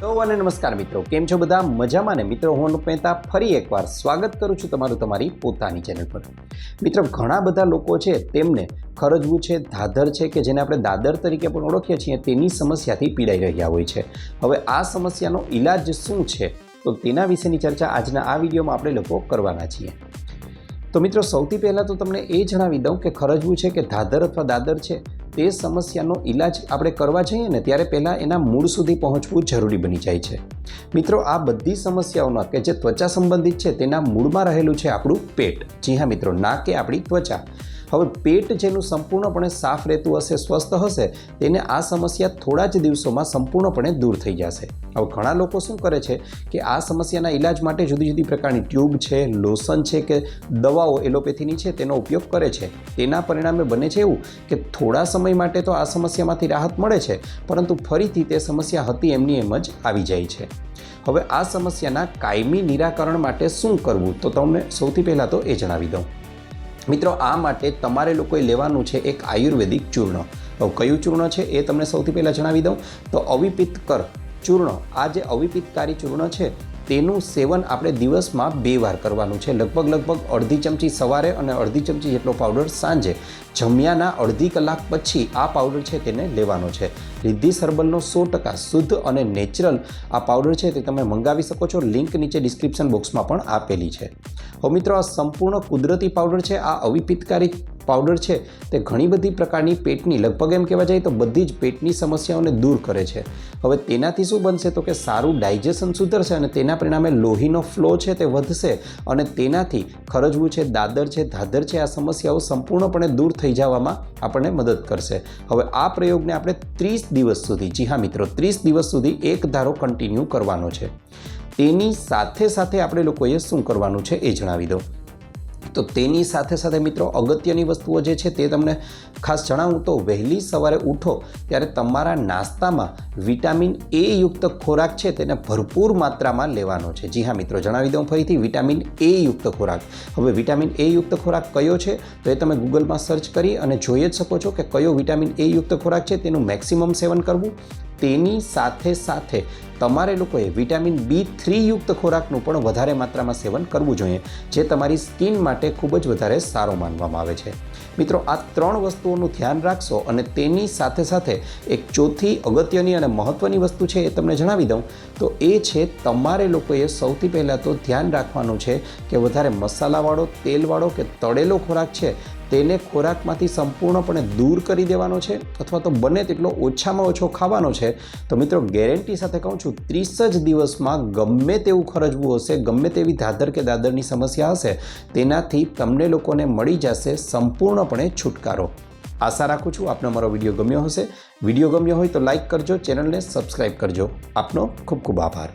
તો અને નમસ્કાર મિત્રો. કેમ છો બધા? મજામાં ને? મિત્રો, હું અનુપ મહેતા ફરી એકવાર સ્વાગત કરું છું તમારું તમારી પોતાની ચેનલ પર. મિત્રો, ઘણા બધા લોકો છે તેમને ખરજવું છે, ધાધર છે કે જેને આપણે દાદર તરીકે પણ ઓળખીએ છીએ, તેની સમસ્યાથી પીડાઈ રહ્યા હોય છે. હવે આ સમસ્યાનો ઈલાજ શું છે? તો તેના વિશેની ચર્ચા આજના આ વિડીયોમાં આપણે લોકો કરવાના છીએ. તો મિત્રો, સૌથી પહેલાં તો તમને એ જણાવી દઉં કે ખરજવું છે કે ધાધર અથવા દાદર છે તે સમસ્યાનો ઈલાજ આપણે કરવા જઈએ ને ત્યારે પહેલાં એના મૂળ સુધી પહોંચવું જરૂરી બની જાય છે. મિત્રો, આ બધી સમસ્યાઓના કે જે ત્વચા સંબંધિત છે, તેના મૂળમાં રહેલું છે આપણું પેટ. જી હા મિત્રો ના કે આપણી ત્વચા. હવે પેટ જેનું સંપૂર્ણપણે સાફ રહેતું હશે, સ્વસ્થ હશે, તેને આ સમસ્યા થોડા જ દિવસોમાં સંપૂર્ણપણે દૂર થઈ જશે. હવે ઘણા લોકો શું કરે છે કે આ સમસ્યાના ઈલાજ માટે જુદી જુદી પ્રકારની ટ્યુબ છે, લોશન છે કે દવાઓ એલોપેથીની છે તેનો ઉપયોગ કરે છે. તેના પરિણામે બને છે એવું કે થોડા સમય માટે તો આ સમસ્યામાંથી રાહત મળે છે, પરંતુ ફરીથી તે સમસ્યા હતી એમની એમ જ આવી જાય છે. હવે આ સમસ્યાના કાયમી નિરાકરણ માટે શું કરવું? તો તમને સૌથી પહેલાં તો એ જણાવી દઉં. મિત્રો, આ માટે તમારે લોકોએ લેવાનું છે એક આયુર્વેદિક ચૂર્ણ. તો કયું ચૂર્ણ છે એ તમને સૌથી પહેલાં જણાવી દઉં. તો અવિપિત્તકર ચૂર્ણ. આ જે અવિપિત્તકારી ચૂર્ણ છે તેનું સેવન આપણે દિવસમાં બે વાર કરવાનું છે. લગભગ લગભગ અડધી ચમચી સવારે અને અડધી ચમચી જેટલો પાવડર સાંજે. જમ્યાના અડધી કલાક પછી આ પાવડર છે તેને લેવાનો છે. રિદ્ધિ સર્બલનો સો ટકા શુદ્ધ અને નેચરલ આ પાવડર છે તે તમે મંગાવી શકો છો. લિંક નીચે ડિસ્ક્રિપ્શન બોક્સમાં પણ આપેલી છે. હવે મિત્રો, આ સંપૂર્ણ કુદરતી પાવડર છે. આ અવિપિતકારી પાવડર છે તે ઘણી બધી પ્રકારની પેટની, લગભગ એમ કહેવા જાય તો બધી જ પેટની સમસ્યાઓને દૂર કરે છે. હવે તેનાથી શું બનશે તો કે સારું ડાયજેશન સુધરશે અને તેના પરિણામે લોહીનો ફ્લો છે તે વધશે અને તેનાથી ખરજવું છે, દાદર છે ધાદર છે, આ સમસ્યાઓ સંપૂર્ણપણે દૂર થઈ જવામાં આપણને મદદ કરશે. હવે આ પ્રયોગને આપણે ત્રીસ દિવસ સુધી, જી હા મિત્રો, ત્રીસ દિવસ સુધી એક ધારો કન્ટિન્યુ કરવાનો છે. તેની સાથે સાથે આપણે લોકોએ શું કરવાનું છે એ જણાવી દઉં તો તેની સાથે સાથે મિત્રો અગત્યની વસ્તુઓ જે છે તે તમને ખાસ જણાવું તો વહેલી સવારે ઉઠો ત્યારે તમારા નાસ્તામાં વિટામિન એ યુક્ત ખોરાક છે તેને ભરપૂર માત્રામાં લેવાનો છે. જી હા મિત્રો, જણાવી દઉં ફરીથી, વિટામિન એ યુક્ત ખોરાક. હવે વિટામિન એ યુક્ત ખોરાક કયો છે તો એ તમે ગૂગલમાં સર્ચ કરી અને જોઈ જ શકો છો કે કયો વિટામિન એ યુક્ત ખોરાક છે તેનું મેક્સિમમ સેવન કરવું. તેની સાથે સાથે તમારે લોકોએ વિટામિન બી થ્રી યુક્ત ખોરાકનું પણ વધારે માત્રામાં સેવન કરવું જોઈએ, જે તમારી સ્કિન માટે ખૂબ જ વધારે સારો માનવામાં આવે છે. મિત્રો, આ ત્રણ વસ્તુઓનું ધ્યાન રાખશો અને તેની સાથે સાથે એક ચોથી અગત્યની અને મહત્ત્વની વસ્તુ છે એ તમને જણાવી દઉં. તો એ છે, તમારે લોકોએ સૌથી પહેલાં તો ધ્યાન રાખવાનું છે કે વધારે મસાલાવાળો, તેલવાળો કે તળેલો ખોરાક છે તેને ખોરાકમાંથી સંપૂર્ણપણે દૂર કરી દેવાનો છે અથવા તો બને તેટલો ઓછામાં ઓછો ખાવાનો છે. તો મિત્રો, ગેરંટી સાથે કહું છું, ત્રીસ જ દિવસમાં ગમે તેવું ખરજવું હશે, ગમે તેવી દાદર કે દાદરની સમસ્યા હશે, તેનાથી તમને લોકોને મળી જશે સંપૂર્ણપણે છુટકારો. આશા રાખું છું આપનો મારો વીડિયો ગમ્યો હશે. વીડિયો ગમ્યો હોય તો લાઇક કરજો, ચેનલને સબસ્ક્રાઈબ કરજો. આપનો ખૂબ ખૂબ આભાર.